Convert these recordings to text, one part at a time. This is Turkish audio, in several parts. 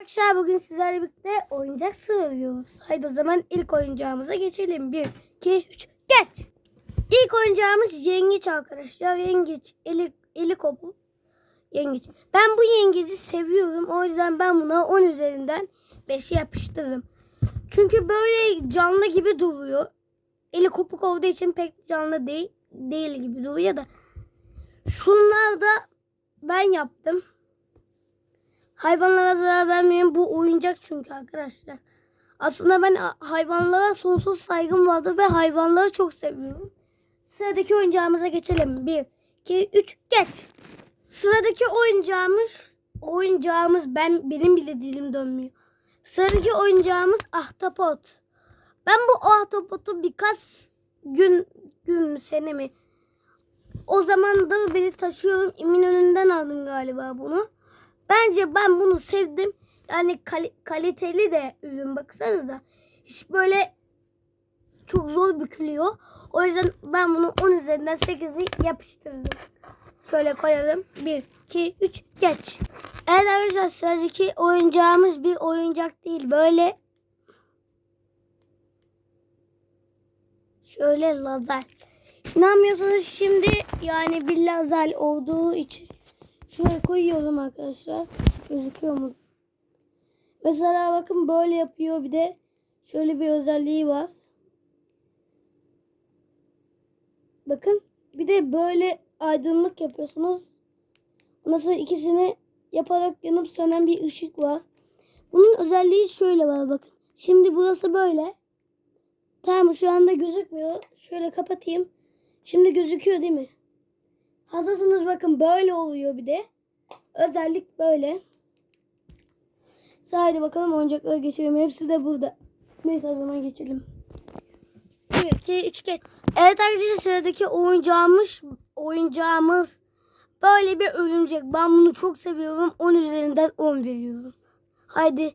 Arkadaşlar bugün sizlerle birlikte oyuncak sığıyoruz. Haydi o zaman ilk oyuncağımıza geçelim. 1, 2, 3, geç. İlk oyuncağımız yengeç arkadaşlar. Yengeç, eli, eli kopu. Yengeç. Ben bu yengeci seviyorum. O yüzden ben buna 10 üzerinden 5'i yapıştırırım. Çünkü böyle canlı gibi duruyor. Eli kopuk olduğu için pek canlı değil, değil gibi duruyor da. Şunlar da ben yaptım. Hayvanlara zarar vermeyin. Bu oyuncak çünkü arkadaşlar. Aslında ben hayvanlara sonsuz saygım vardı ve hayvanları çok seviyorum. Sıradaki oyuncağımıza geçelim. 1, 2, 3, geç. Sıradaki oyuncağımız oyuncağımız ben benim bile dilim dönmüyor. Sıradaki oyuncağımız ahtapot. Ben bu ahtapotu birkaç gün gün sene mi o zaman da beni taşıyorum. Eminönü'nden aldım galiba bunu. Bence ben bunu sevdim. Yani kal- kaliteli de ürün baksanıza. Hiç böyle çok zor bükülüyor. O yüzden ben bunu 10 üzerinden 8'i yapıştırdım. Şöyle koyalım. 1, 2, 3, geç. Evet arkadaşlar sıradaki oyuncağımız bir oyuncak değil. Böyle şöyle lazer. İnanmıyorsanız şimdi yani bir lazer olduğu için şöyle koyuyorum arkadaşlar. Gözüküyor mu? Mesela bakın böyle yapıyor bir de şöyle bir özelliği var. Bakın bir de böyle aydınlık yapıyorsunuz. Ondan sonra ikisini yaparak yanıp sönen bir ışık var. Bunun özelliği şöyle var bakın. Şimdi burası böyle. Tamam şu anda gözükmüyor. Şöyle kapatayım. Şimdi gözüküyor değil mi? Hazırsınız bakın böyle oluyor bir de. Özellik böyle. Haydi bakalım oyuncaklara geçelim. Hepsi de burada. Neyse o zaman geçelim. 1, 2, 3 geç. Evet arkadaşlar sıradaki oyuncağımız oyuncağımız böyle bir örümcek. Ben bunu çok seviyorum. 10 üzerinden 10 veriyorum. Haydi.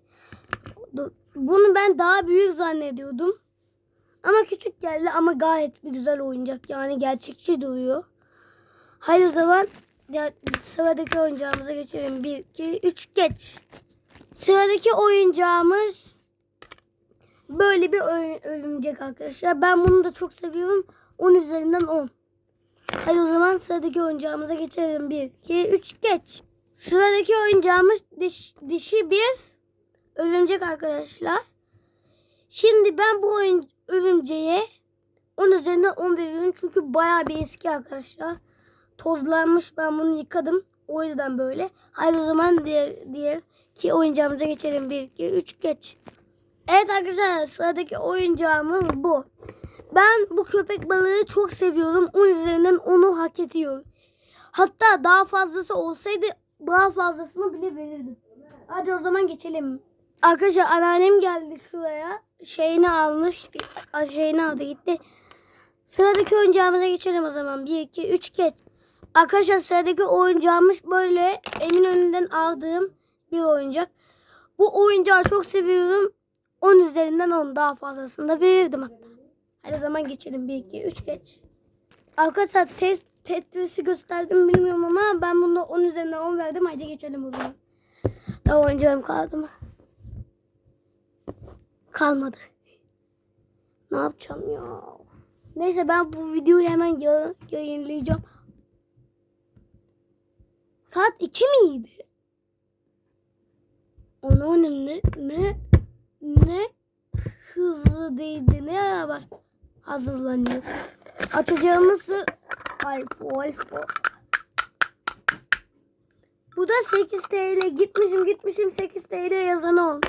Bunu ben daha büyük zannediyordum. Ama küçük geldi ama gayet bir güzel oyuncak. Yani gerçekçi duruyor. Haydi o zaman diğer, sıradaki oyuncağımıza geçelim. 1, 2, 3 geç. Sıradaki oyuncağımız böyle bir örümcek arkadaşlar. Ben bunu da çok seviyorum. 10 üzerinden 10. Hadi o zaman sıradaki oyuncağımıza geçelim. 1, 2, 3 geç. Sıradaki oyuncağımız diş, dişi bir örümcek arkadaşlar. Şimdi ben bu oyun örümceğe 10 üzerinden 10 veriyorum. Çünkü bayağı bir eski arkadaşlar. Tozlanmış ben bunu yıkadım. O yüzden böyle. Haydi o zaman diğer, diğer ki oyuncağımıza geçelim. 1, 2, 3 geç. Evet arkadaşlar sıradaki oyuncağımız bu. Ben bu köpek balığı çok seviyorum. 10 üzerinden 10'u hak ediyor. Hatta daha fazlası olsaydı daha fazlasını bile verirdim. Hadi o zaman geçelim. Arkadaşlar anneannem geldi şuraya. Şeyini almış. Şeyini aldı gitti. Sıradaki oyuncağımıza geçelim o zaman. 1, 2, 3 geç. Arkadaşlar sıradaki oyuncağımız böyle Eminönü'nden aldığım bir oyuncak. Bu oyuncağı çok seviyorum. 10 üzerinden 10 daha fazlasını da verirdim hatta. Hadi zaman geçelim. 1, 2, 3 geç. Arkadaşlar test Tetris'i gösterdim bilmiyorum ama ben bunda 10 üzerinden 10 verdim. Haydi geçelim o zaman. Daha oyuncağım kaldı mı? Kalmadı. Ne yapacağım ya? Neyse ben bu videoyu hemen ya- yayınlayacağım. Saat 2 miydi? Onu ne ne ne hızlı değildi. Ne var hazırlanıyor. Açacağımız alfa alfa. Bu da 8 TL. Gitmişim gitmişim 8 TL yazanı olmuş.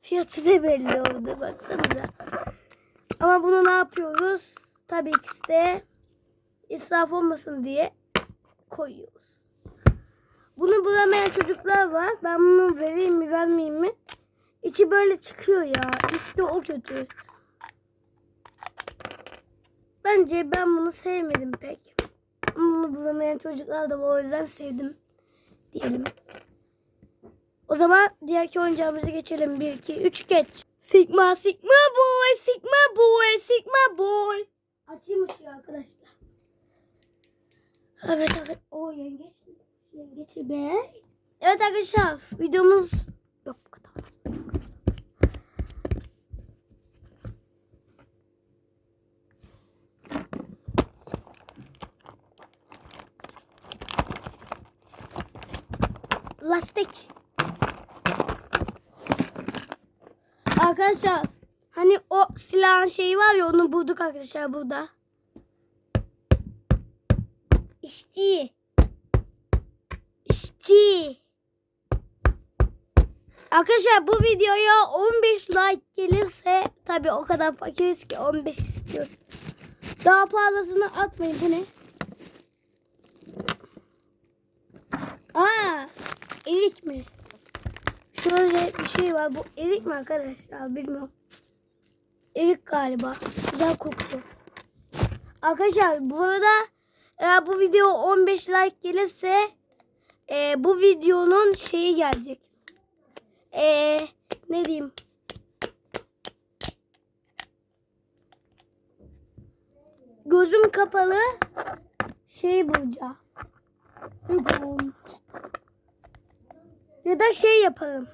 Fiyatı da belli oldu baksanıza. Ama bunu ne yapıyoruz? Tabii ki de israf olmasın diye koyuyoruz. Bunu bulamayan çocuklar var. Ben bunu vereyim mi vermeyeyim mi? İçi böyle çıkıyor ya. İşte o kötü. Bence ben bunu sevmedim pek. Bunu bulamayan çocuklar da var. O yüzden sevdim. Diyelim. O zaman diğerki oyuncağımıza geçelim. 1, 2, 3 geç. Sigma, Sigma boy, Sigma boy, Sigma boy. Açayım ışığı arkadaşlar. Evet evet. O yengeç. Geçir be. Evet arkadaşlar videomuz yok bu kadar. Lastik. Arkadaşlar hani o silahın şeyi var ya onu bulduk arkadaşlar burada. İşte. İşte. Arkadaşlar bu videoya 15 like gelirse tabi o kadar fakiriz ki 15 istiyoruz. Daha fazlasını atmayın bu ne? Aa, erik mi? Şöyle bir şey var. Bu erik mi arkadaşlar? Bilmiyorum. Erik galiba. Güzel koktu. Arkadaşlar bu arada eğer bu video 15 like gelirse e, bu videonun şeyi gelecek. E, ne diyeyim? Gözüm kapalı şey bulacağım. Ya da şey yaparım.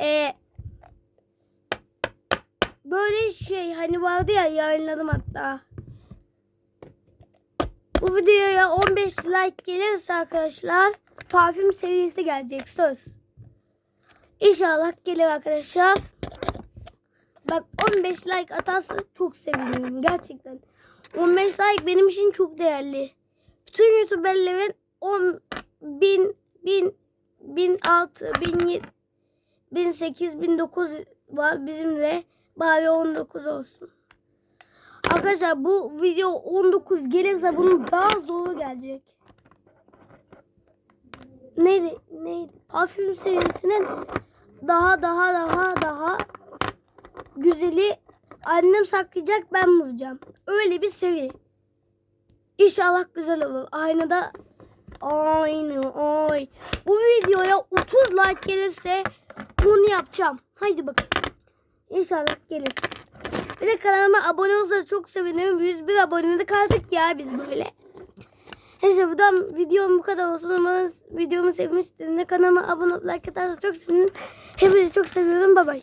Ee, böyle şey hani vardı ya yayınladım hatta. Bu videoya 15 like gelirse arkadaşlar parfüm serisi gelecek söz. İnşallah gelir arkadaşlar. Bak 15 like atarsa çok sevinirim gerçekten. 15 like benim için çok değerli. Bütün youtuberlerin 10 bin, bin, bin altı, bin bin sekiz, bin dokuz var. Bizim de bari 19 olsun. Arkadaşlar bu video 19 gelirse bunun daha zoru gelecek. Neydi? Neydi? Parfüm serisinin daha daha daha daha güzeli annem saklayacak ben vuracağım. Öyle bir seri. İnşallah güzel olur. Aynada aynı ay. Bu videoya 30 like gelirse bunu yapacağım. Haydi bakın. İnşallah gelir. Bir de kanalıma abone olursanız çok sevinirim. 101 abonede kaldık ya biz böyle. Neyse buradan videom bu kadar olsun. Umarım videomu sevmişsiniz. Kanalıma abone olup like atarsanız çok sevinirim. Hepinizi çok seviyorum. Bay bay.